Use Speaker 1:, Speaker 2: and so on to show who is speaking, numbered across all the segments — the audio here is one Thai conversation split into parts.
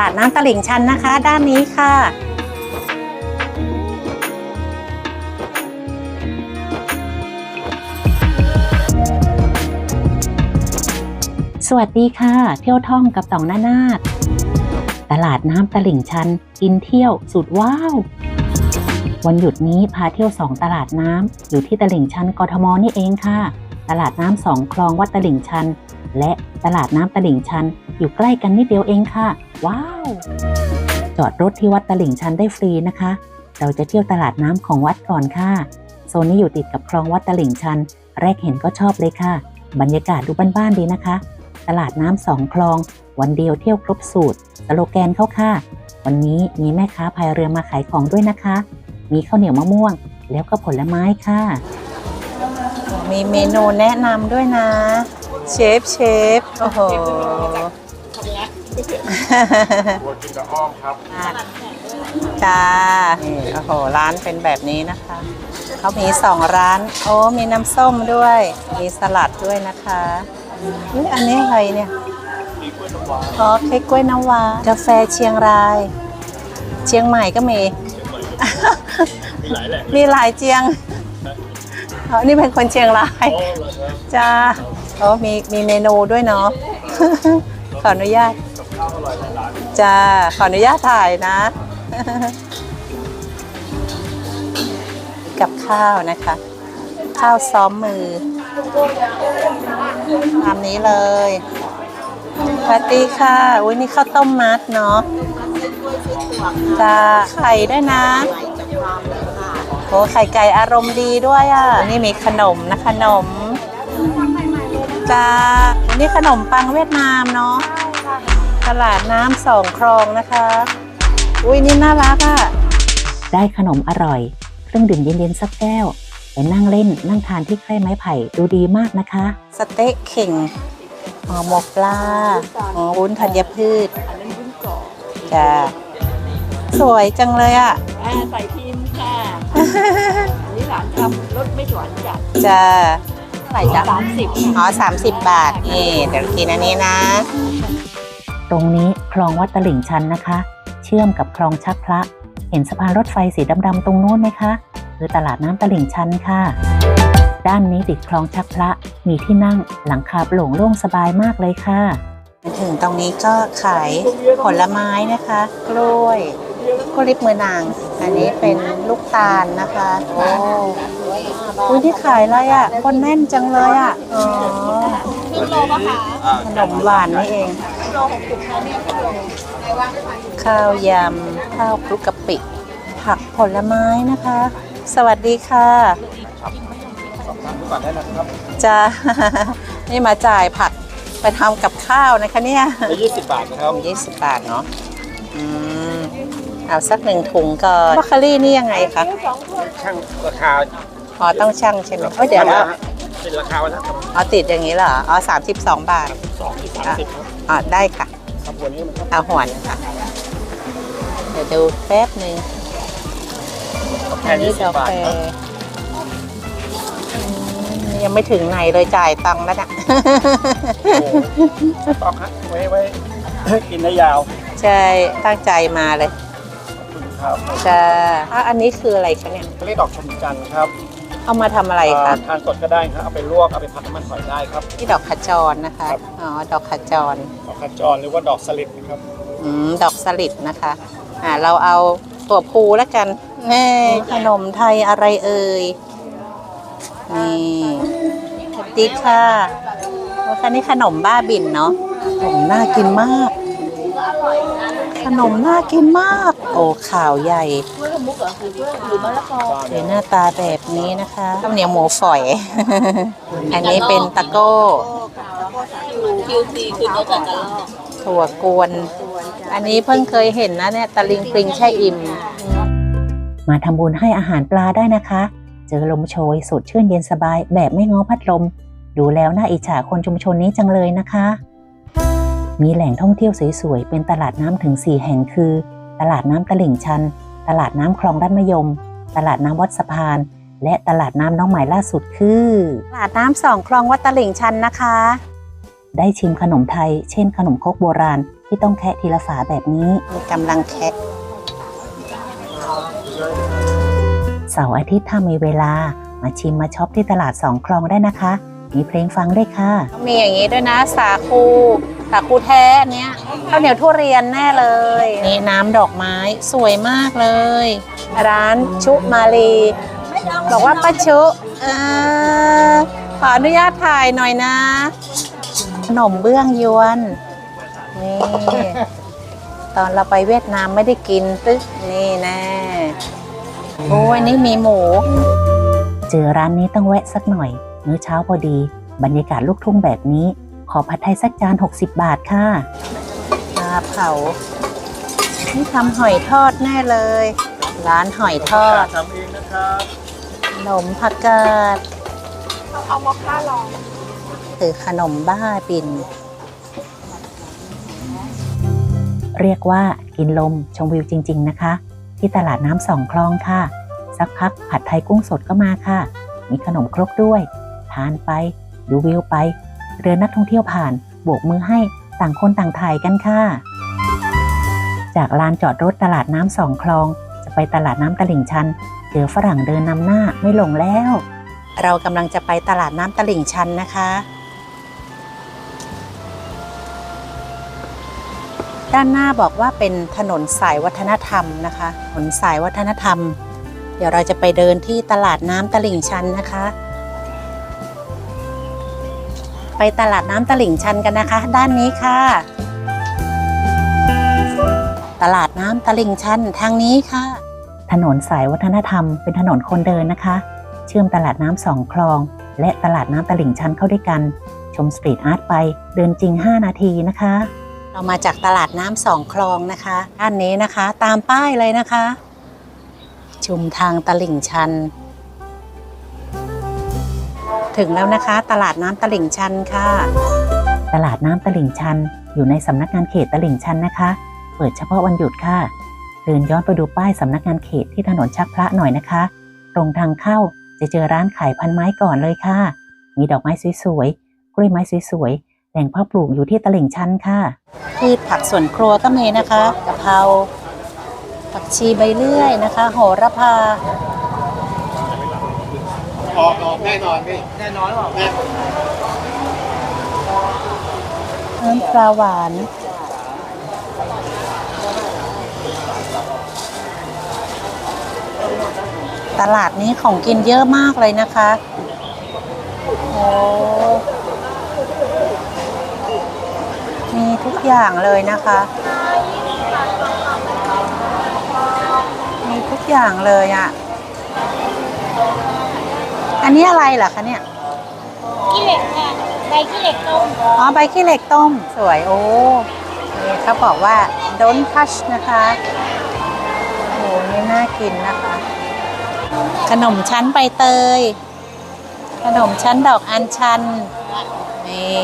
Speaker 1: ลาดน้ำตลิ่งชันนะคะ ด้านนี้ค่ะสวัสดีค่ะ เที่ยวท่องกับต่องนานาคตลาดน้ำตลิ่งชันกินเที่ยวสุดว้าว วันหยุดนี้พาเที่ยวสองตลาดน้ำอยู่ที่ตลิ่งชันกทมนี่เองค่ะ ตลาดน้ำสองคลองวัดตลิ่งชัน และตลาดน้ำตลิ่งชัน อยู่ใกล้กันนิดเดียวเองค่ะ ว้าว จอดรถที่วัดตลิ่งชันได้ฟรีนะคะ เราจะเที่ยวตลาดน้ำของวัดก่อนค่ะ โซนนี้อยู่ติดกับคลองวัดตลิ่งชัน แรกเห็นก็ชอบเลยค่ะ บรรยากาศดูบ้านๆดีนะคะ ตลาดน้ำสองคลอง วันเดียวเที่ยวครบสูตรสโลแกนเข้าค่ะ วันนี้มีแม่ค้าพายเรือมาขายของด้วยนะคะ มีข้าวเหนียวมะม่วง แล้วก็ผลไม้ค่ะ มีเมนูแนะนำด้วยนะ เชฟเชฟโอ้โห
Speaker 2: ตัวกินกับอ้อมครับ
Speaker 1: จ้านี่โอ้โห ร้านเป็นแบบนี้นะคะ เขามีสองร้าน โอ้ มีน้ำส้มด้วย มีสลัดด้วยนะคะอุ๊ยอันนี้อะไรเนี่ยอ๋อเค้กกล้วยน้ำว้ากาแฟเชียงราย เชียงใหม่ก็มี
Speaker 2: มีหลายแหล่ง
Speaker 1: มีหลายเจียงอ๋อนี่เป็นคนเชียงราย
Speaker 2: อ้อมเลยครับ
Speaker 1: จ้าโอ้มีมีเมนูด้วยเนาะ ขออนุญาต จ้า ขออนุญาตถ่ายนะ กับข้าวนะคะ ข้าวซ้อมมือตามนี้เลยสวัสดีค่ะอุ้ยนี่ข้าวต้มมัดเนาะจ้าไข่ด้วยนะโอ้ไข่ไก่อารมณ์ดีด้วยอะ นี่มีขนมนะขนมจ้านี่ขนมปังเวียดนามเนาะ ตลาดน้ำสองคลองนะคะ อุ้ยนี่น่ารักอะ ได้ขนมอร่อย เครื่องดื่มเย็นๆสักแก้วไปนั่งเล่นนั่งทานที่ใกล้ไม้ไผ่ดูดีมากนะคะ สเต็กเข่งห่อหมกปลาอ๋อวุ้นธัญพืชจ้าสวยจังเลยอะ
Speaker 3: อ่าใส่พิมพ์ค่ะอันนี้หลานทำรสไม่หวานจัด
Speaker 1: จ้าเท่าไหร่จ้ะ
Speaker 3: สามสิบ
Speaker 1: อ๋อสามสิบบาท นี่ เดี๋ยวกินอันนี้นะ ตรงนี้คลองวัดตลิ่งชันนะคะ เชื่อมกับคลองชักพระ เห็นสะพานรถไฟสีดำๆตรงนู้นไหมคะคือตลาดน้ำตลิ่งชันค่ะ ด้านนี้ติดคลองชักพระมีที่นั่งหลังคาโปร่งโล่งสบายมากเลยค่ะมาถึงตรงนี้ก็ขายผลไม้นะคะ กล้วยกล้วยลิบมือนาง อันนี้เป็นลูกตาลนะคะ โอ้อุ้ยที่ขายอะไรอะ คนแน่นจังเลยอะ อ๋อ
Speaker 3: ครึ่งโลปะคะ
Speaker 1: ขนมหวานนี่เอง
Speaker 3: โลหกสิบค่ะเนี่ย
Speaker 1: ข้าวยำข้าวคลุกกะปิ ผักผลไม้นะคะ สวัสดีค่ะ
Speaker 2: สอบถามดูก่อนได้นะครับ
Speaker 1: จะนี่มาจ่ายผักไปทำกับข้าวนะคะเนี่ย
Speaker 2: ได้ยี่สิบบาทนะครับ
Speaker 1: ยี่สิบบาทเนาะอืมเอาสักหนึ่งถุงก่อนบรอกโคลี่นี่ยังไงคะ
Speaker 2: ช่างราคา
Speaker 1: อ๋อต้องชั่งใช่ไหมเอ้ยเดี๋ยวนะ
Speaker 2: เป็นราคาวันละครับ
Speaker 1: เอาติดอย่างนี้เหรออ๋อสามสิบสองบาท
Speaker 2: สองที่สามสิบครับ
Speaker 1: อ๋อได้ค่ะ
Speaker 2: ครับวันนี้มันก็
Speaker 1: เอาหัวนะคะเดี๋ยวดูแป๊บหนึ่ง
Speaker 2: แค่
Speaker 1: อันนี้
Speaker 2: ยี่สิบ
Speaker 1: กา
Speaker 2: บาท
Speaker 1: แฟ
Speaker 2: ครับ
Speaker 1: อืมยังไม่ถึงไหนเลยจ่ายตังค์แล้วนะ
Speaker 2: โอ้โหสต๊อกฮะไว้ไว้กินได้ยาว
Speaker 1: ใช่ตั้งใจมาเลย
Speaker 2: ขอบคุณครับ
Speaker 1: จะอะอันนี้คืออะไรคะเนี่ย
Speaker 2: ก็เรียกดอกชมจันทร์ครับ
Speaker 1: เอามาทำอะไรคะ
Speaker 2: เอ่อทานสดก็ได้ครับเอาไปลวกเอาไปผัดน้ำมันหอยได้ครับ
Speaker 1: ที่ดอกขจรนะคะ
Speaker 2: ครับ
Speaker 1: อ๋อ ดอกขจร
Speaker 2: ดอกขจรหรือว่าดอกสลิดนะครับ
Speaker 1: อืม ดอกสลิดนะคะ อ่า เราเอาตัวภูแล้วกันแน่ขนมไทยอะไรเอ่ย นี่สวัสดีค่ะว่าคะนี่ขนมบ้าบินเนาะขนมน่ากินมาก ขนมน่ากินมาก โอ้ข่าวใหญ่
Speaker 3: กล้วยมุกเหรอคือหรือมะละกอ
Speaker 1: เดี๋ยวหน้าตาแบบนี้นะคะข้าวเหนียวหมูฝอย อันนี้เป็นตะโก้
Speaker 3: คิวซีคือเนื้อกับกระรอก
Speaker 1: ถั่วกวน อันนี้เพิ่งเคยเห็นนะเนี่ยตะลิงปริงแช่อิ่ม มาทำบุญให้อาหารปลาได้นะคะ เจอลมโชยสดชื่นเย็นสบายแบบไม่ง้อพัดลม ดูแล้วน่าอิจฉาคนชุมชนนี้จังเลยนะคะ มีแหล่งท่องเที่ยวสวยๆ เป็นตลาดน้ำถึง 4 แห่งคือ ตลาดน้ำตลิ่งชัน ตลาดน้ำคลองรัดมะยม ตลาดน้ำวัดสะพาน และตลาดน้ำน้องใหม่ล่าสุดคือ ตลาดน้ำสองคลองวัดตลิ่งชันนะคะ ได้ชิมขนมไทย เช่นขนมครกโบราณ
Speaker 4: ที่ต้องแคะทีละฝาแบบนี้
Speaker 1: กำลังแคะ
Speaker 4: เสาร์อาทิตย์ถ้ามีเวลา มาชิมมาช็อปที่ตลาดสองคลองได้นะคะ มีเพลงฟังด้วยค่ะ
Speaker 1: มีอย่างนี้ด้วยนะ สาคู สาคูแท้อันเนี้ยข้าวเหนียวทุเรียนแน่เลย นี่น้ำดอกไม้สวยมากเลย ร้านชุมาลี บอกว่าป้าชุเออขออนุญาตถ่ายหน่อยนะ ขนมเบื้องยวนนี่ตอนเราไปเวียดนามไม่ได้กินตึ๊กนี่แน่โอ้ยนี่มีหมู
Speaker 4: เจอร้านนี้ต้องแวะสักหน่อย มื้อเช้าพอดี บรรยากาศลูกทุ่งแบบนี้ ขอผัดไทยสักจาน 60 บาทค่ะ
Speaker 1: ปลาเผา นี่ทำหอยทอดแน่เลย ร้านหอยทอด
Speaker 2: ทำเองนะครับ
Speaker 1: ขนมผักกาด
Speaker 3: เอามอคค่าลอง
Speaker 1: คือขนมบ้าบิน
Speaker 4: เรียกว่ากินลมชมวิวจริง ๆ นะคะ ที่ตลาดน้ำสองคลองค่ะ สักพักผัดไทยกุ้งสดก็มาค่ะ มีขนมครกด้วย ทานไป ดูวิวไป เรือนักท่องเที่ยวผ่านโบกมือให้ต่างคนต่างถ่ายกันค่ะ จากลานจอดรถตลาดน้ำสองคลอง จะไปตลาดน้ำตลิ่งชันเจอฝรั่งเดินนำหน้าไม่หลงแล้ว
Speaker 1: เรากำลังจะไปตลาดน้ำตลิ่งชันนะคะ ด้านหน้าบอกว่าเป็นถนนสายวัฒนธรรมนะคะถนนสายวัฒนธรรม เดี๋ยวเราจะไปเดินที่ตลาดน้ำตลิ่งชันนะคะ ไปตลาดน้ำตลิ่งชันกันนะคะ ด้านนี้ค่ะ ตลาดน้ำตลิ่งชันทางนี้ค่ะ
Speaker 4: ถนนสายวัฒนธรรมเป็นถนนคนเดินนะคะ เชื่อมตลาดน้ำสองคลอง และตลาดน้ำตลิ่งชันเข้าด้วยกัน ชมสตรีทอาร์ตไปเดินจริง 5 นาทีนะคะ
Speaker 1: เรามาจากตลาดน้ำสองคลองนะคะด้านนี้นะคะ ตามป้ายเลยนะคะ ชุมทางตลิ่งชัน ถึงแล้วนะคะ ตลาดน้ำตลิ่งชันค่ะ
Speaker 4: ตลาดน้ำตลิ่งชัน อยู่ในสำนักงานเขตตลิ่งชันนะคะ เปิดเฉพาะวันหยุดค่ะ เดินย้อนไปดูป้ายสำนักงานเขตที่ถนนชักพระหน่อยนะคะ ตรงทางเข้าจะเจอร้านขายพันไม้ก่อนเลยค่ะ มีดอกไม้สวยๆ กล้วยไม้สวยๆ แหล่งเพ่อปลูกอยู่ที่ตลิ่งชันค่ะ
Speaker 1: พืชผักสวนครัวก็มีนะคะกะเพราผักชีใบเลื่อยนะคะ โหระพา
Speaker 2: ออกออกแน่นอนพี่แน่นอนหรอ
Speaker 1: น้ำปลาหวานตลาดนี้ของกินเยอะมากเลยนะคะ โอ้มีทุกอย่างเลยนะคะ มีทุกอย่างเลยอะ่ะ อันนี้อะไรเหรอคะเนี่ย
Speaker 3: ขี้เหล็กค่ะใบขี้เหล็กต้ม
Speaker 1: อ๋อ ใบขี้เหล็กต้ม สวย โอ้นี่เขาบอกว่า don't touch นะคะ โอ้นี่น่ากินนะคะ ขนมชั้นใบเตย ขนมชั้นดอกอัญชัน นี่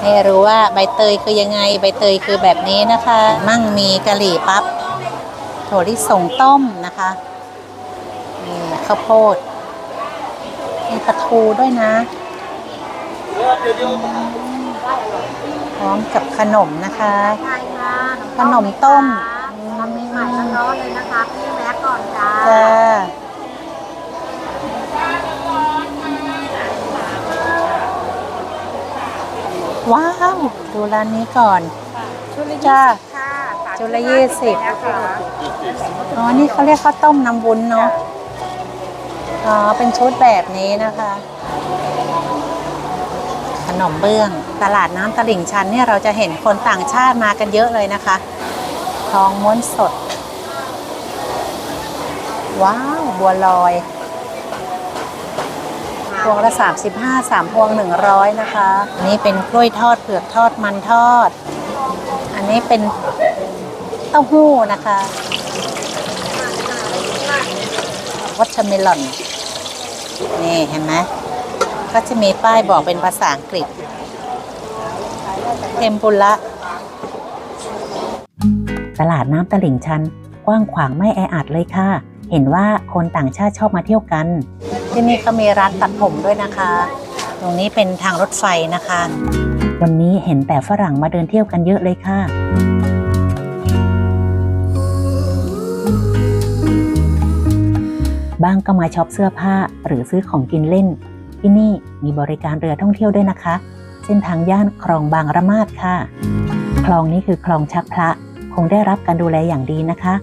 Speaker 1: ให้รู้ว่าใบเตยคือยังไง ใบเตยคือแบบนี้นะคะ มั่งมีกะหรี่ปั๊บถั่วลิสงต้มนะคะ นี่ข้าวโพด มีปลาทูด้วยนะ พร้อมกับขนมนะคะ
Speaker 3: ใช่ค่ะ
Speaker 1: ขนมต้ม
Speaker 3: ทำใหม่ๆร้อนๆเลยนะคะพี่แวะก่อนจ้า
Speaker 1: จ้าว้าว ดูร้านนี้ก่อน
Speaker 3: ชุดละ
Speaker 1: จ้า
Speaker 3: ค่ะสาม
Speaker 1: ชุดละยี่สิบ
Speaker 3: นะคะ
Speaker 1: อ๋อ นี่เขาเรียกข้าวต้มน้ำวุ้นเนาะ อ๋อ เป็นชุดแบบนี้นะคะ ขนมเบื้อง ตลาดน้ำตลิ่งชันเนี่ยเราจะเห็นคนต่างชาติมากันเยอะเลยนะคะ ทองม้วนสด ว้าว บัวลอย พวงละ 35 3 พวง 100 นะคะอันนี้เป็นกล้วยทอดเผือกทอดมันทอด อันนี้เป็นเต้าหู้นะคะวัชเมลอน นี่เห็นไหมก็จะมีป้ายบอกเป็นภาษาอังกฤษ เทมปุระ
Speaker 4: ตลาดน้ำตลิ่งชัน กว้างขวางไม่แออัดเลยค่ะ เห็นว่าคนต่างชาติชอบมาเที่ยวกัน
Speaker 1: ที่นี่ก็มีร้านตัดผมด้วยนะคะ ตรงนี้เป็นทางรถไฟนะคะ
Speaker 4: วันนี้เห็นแต่ฝรั่งมาเดินเที่ยวกันเยอะเลยค่ะ บ้างก็มาช็อปเสื้อผ้า หรือซื้อของกินเล่น ที่นี่มีบริการเรือท่องเที่ยวด้วยนะคะ เส้นทางย่านคลองบางระมาดค่ะ คลองนี้คือคลองชักพระ คงได้รับการดูแลอย่างดีนะคะ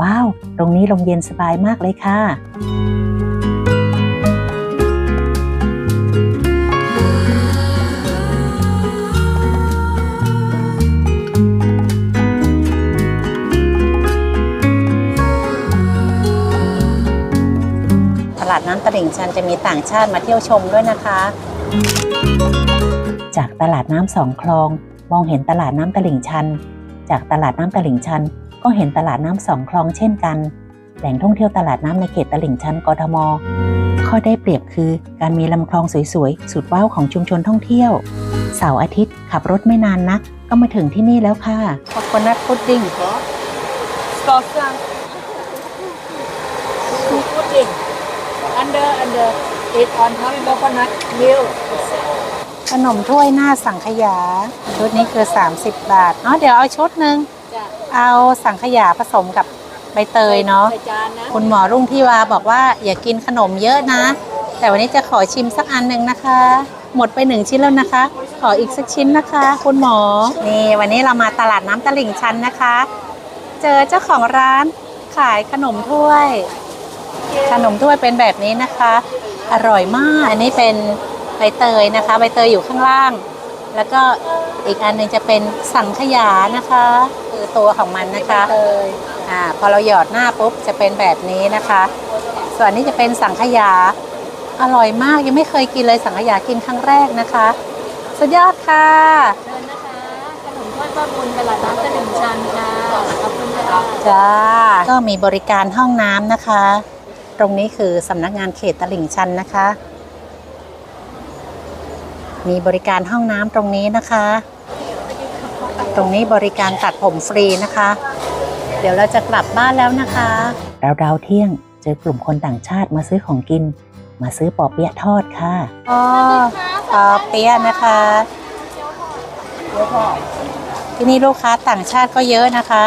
Speaker 4: ว้าว ตรงนี้ลมเย็นสบายมากเลยค่ะ
Speaker 1: น้ำตลิ่งชันจะมีต่างชาติมาเที่ยวชมด้วยนะคะ
Speaker 4: จากตลาดน้ำสองคลอง มองเห็นตลาดน้ำตลิ่งชัน จากตลาดน้ำตลิ่งชัน ก็เห็นตลาดน้ำสองคลองเช่นกัน แหล่งท่องเที่ยวตลาดน้ำในเขตตลิ่งชันกทม ข้อได้เปรียบคือการมีลำคลองสวยๆ สุดว้าวของชุมชนท่องเที่ยว เสาร์อาทิตย์ขับรถไม่นานนัก ก็มาถึงที่นี่แล้วค่ะ
Speaker 1: ขอบคุณนัทพุดดิ้ง
Speaker 3: Scotland. Pudding. Under under it on top coconut milk.
Speaker 1: ขนมถ้วยหน้าสังขยา ชุดนี้คือ 30 บาทอ๋อเดี๋ยวเอาชุดหนึ่ง
Speaker 3: จ้ะ
Speaker 1: เอาสังขยาผสมกับใบเตยเนาะ
Speaker 3: ใส่จานนะ
Speaker 1: คุณหมอรุ่งที่วาบอกว่าอย่ากินขนมเยอะนะ แต่วันนี้จะขอชิมสักอันหนึ่งนะคะ หมดไปหนึ่งชิ้นแล้วนะคะ ขออีกสักชิ้นนะคะ คุณหมอ นี่วันนี้เรามาตลาดน้ำตลิ่งชันนะคะ เจอเจ้าของร้านขายขนมถ้วย ขนมถ้วยเป็นแบบนี้นะคะ อร่อยมาก อันนี้เป็นใบเตยนะคะ ใบเตยอยู่ข้างล่าง แล้วก็อีกอันหนึงจะเป็นสังขยานะคะ คือตัวของมันนะคะ
Speaker 3: เตย
Speaker 1: อ่าพอเราหยอดหน้าปุ๊บจะเป็นแบบนี้นะคะ ส่วนนี้จะเป็นสังขยา อร่อยมากยังไม่เคยกินเลยสังขยากินครั้งแรกนะคะ สุดยอดค่ะ
Speaker 3: เชิญนะคะขนมถ้วยป้าบุญตลาดน้ำตลิ่งชันค่ะขอบคุณค่ะ
Speaker 1: จ้าก็มีบริการห้องน้ำนะคะ ตรงนี้คือสำนักงานเขตตลิ่งชันนะคะ มีบริการห้องน้ำตรงนี้นะคะ ตรงนี้บริการตัดผมฟรีนะคะ เดี๋ยวเราจะกลับบ้านแล้วนะคะ
Speaker 4: ราวๆเที่ยงเจอกลุ่มคนต่างชาติมาซื้อของกิน มาซื้อปอเปี๊ยะทอดค่ะ
Speaker 1: อ๋อปอเปี๊ยะนะคะที่นี่ลูกค้าต่างชาติก็เยอะนะคะ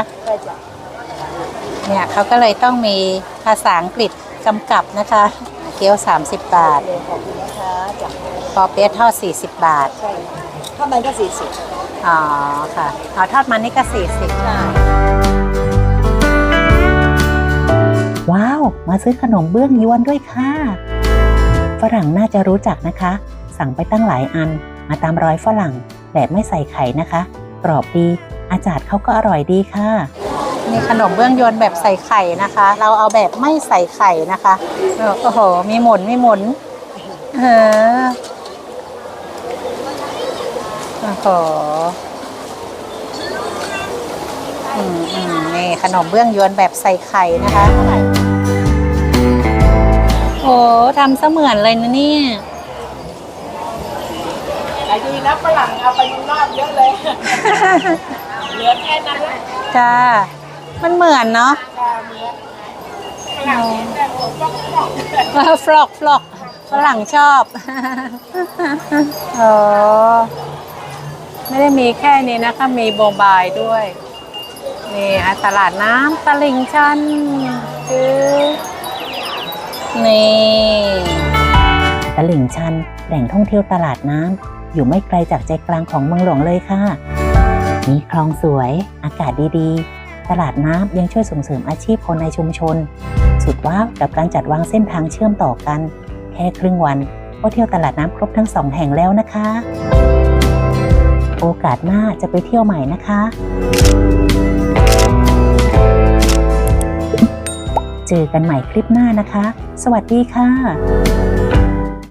Speaker 1: เนี่ยเขาก็เลยต้องมีภาษาอังกฤษ กำกับนะคะ เกี๊ยว 30 บาท
Speaker 3: ขอบคุณนะคะจ้ะ
Speaker 1: ปอเปี๊ยะทอด 40 บาท
Speaker 3: ใช่ถ้ามันก็สี่สิบ
Speaker 1: อ๋อค่ะเอาทอดมันนี่ก็ 40
Speaker 3: ใช่
Speaker 4: ว้าว มาซื้อขนมเบื้องยวนด้วยค่ะ ฝรั่งน่าจะรู้จักนะคะ สั่งไปตั้งหลายอัน มาตามรอยฝรั่งแบบไม่ใส่ไข่นะคะ กรอบดี อาจารย์เขาก็อร่อยดีค่ะ
Speaker 1: มีขนมเบื้องยวนแบบใส่ไข่นะคะ เราเอาแบบไม่ใส่ไข่นะคะโอ้โหมีหมุนมีหมุนเออโอ้โหอืมอืมนี่ขนมเบื้องยวนแบบใส่ไข่นะคะโอ้ทำเสมือนเลยนะเนี่ย
Speaker 3: ขายดีนะฝรั่งเอาไปเมืองนอกเยอะเลย เหลือแค่นั้นละ
Speaker 1: จ้า มันเหมือนเนาะ
Speaker 3: ฝรั่งเห็นแต่ผมก็บอก
Speaker 1: ฟลอกฟลอกฝรั่งชอบโอ้ไม่ได้มีแค่นี้นะคะ มีโบบายด้วย นี่ตลาดน้ำตลิ่งชันคือนี่
Speaker 4: ตลิ่งชันแหล่งท่องเที่ยวตลาดน้ำอยู่ไม่ไกลจากใจกลางของเมืองหลวงเลยค่ะ มีคลองสวย อากาศดีๆ ตลาดน้ำยังช่วยส่งเสริมอาชีพคนในชุมชน สุดว้าวกับการจัดวางเส้นทางเชื่อมต่อกัน แค่ครึ่งวันก็เที่ยวตลาดน้ำครบทั้งสองแห่งแล้วนะคะ โอกาสหน้าจะไปเที่ยวใหม่นะคะ เจอกันใหม่คลิปหน้านะคะ สวัสดีค่ะ